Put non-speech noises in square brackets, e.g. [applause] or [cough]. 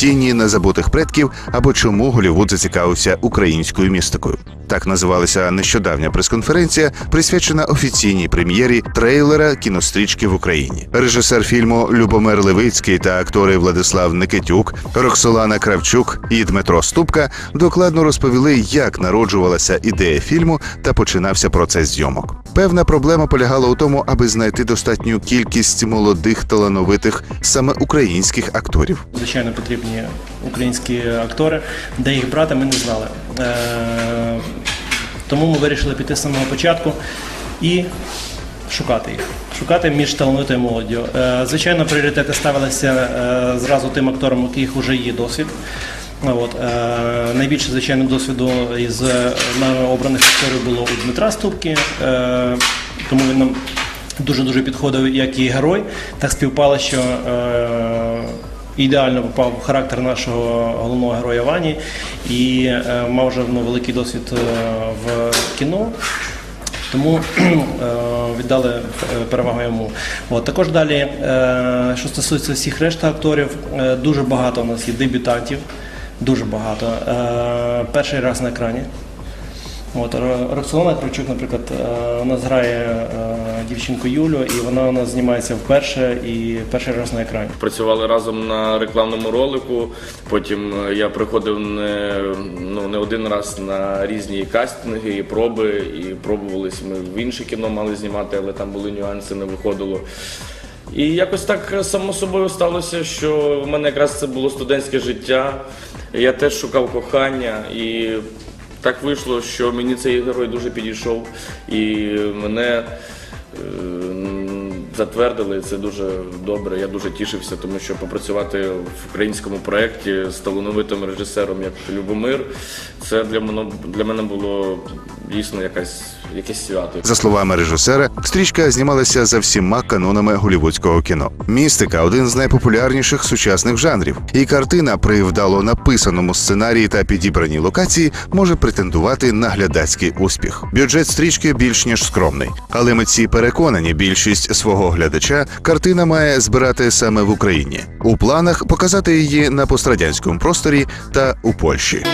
тіні незабутих предків або чому Голівуд зацікавився українською містикою. Так називалася нещодавня прес-конференція, присвячена офіційній прем'єрі трейлера кінострічки в Україні. Режисер фільму Любомир Левицький та актори Владислав Никитюк, Роксолана Кравчук і Дмитро Ступка докладно розповіли, як народжувалася ідея фільму та починався процес зйомок. Певна проблема полягала у тому, аби знайти достатню кількість молодих талановитих саме українських акторів. Звичайно, потрібні українські актори. Де їх брати, ми не знали. Е, Тому ми вирішили піти з самого початку і шукати їх. Шукати між талановитою молоддю. Е, Звичайно, пріоритети ставилися е, зразу тим акторам, у яких вже є досвід. От, е, найбільше, звичайно, досвіду із нами обраних акторів було у Дмитра Ступки, е, тому він нам дуже-дуже підходив як і герой. Так співпало, що ідеально попав в характер нашого головного героя Вані і е, мав вже ну, великий досвід е, в кіно. Тому [clears throat] е, віддали е, перевагу йому. От, також далі, е, що стосується всіх решта акторів, дуже багато у нас є дебютантів, дуже багато. Перший раз на екрані. От, Ро- Роксолана Кравчук, наприклад, у нас грає дівчинку Юлю, і вона у нас знімається вперше і перший раз на екрані. Працювали разом на рекламному ролику. Потім е, я приходив не, ну, не один раз на різні кастинги і проби, і пробувались. Ми в інше кіно мали знімати, але там були нюанси, не виходило. І якось так е, само собою сталося, що в мене якраз це було студентське життя. Я теж шукав кохання і. Так вийшло, що мені цей герой дуже підійшов, і мене затвердили. Це дуже добре. Я дуже тішився, тому що попрацювати в українському проєкті з талановитим режисером, як Любомир, це для мене для мене було дійсно якась якесь свято. За словами режисера, стрічка знімалася за всіма канонами голівудського кіно. Містика один з найпопулярніших сучасних жанрів, і картина при вдало написаному сценарії та підібраній локації може претендувати на глядацький успіх. Бюджет стрічки більш ніж скромний, але митці переконані, більшість свого глядача картина має збирати саме в Україні. У планах показати її на пострадянському просторі та у Польщі.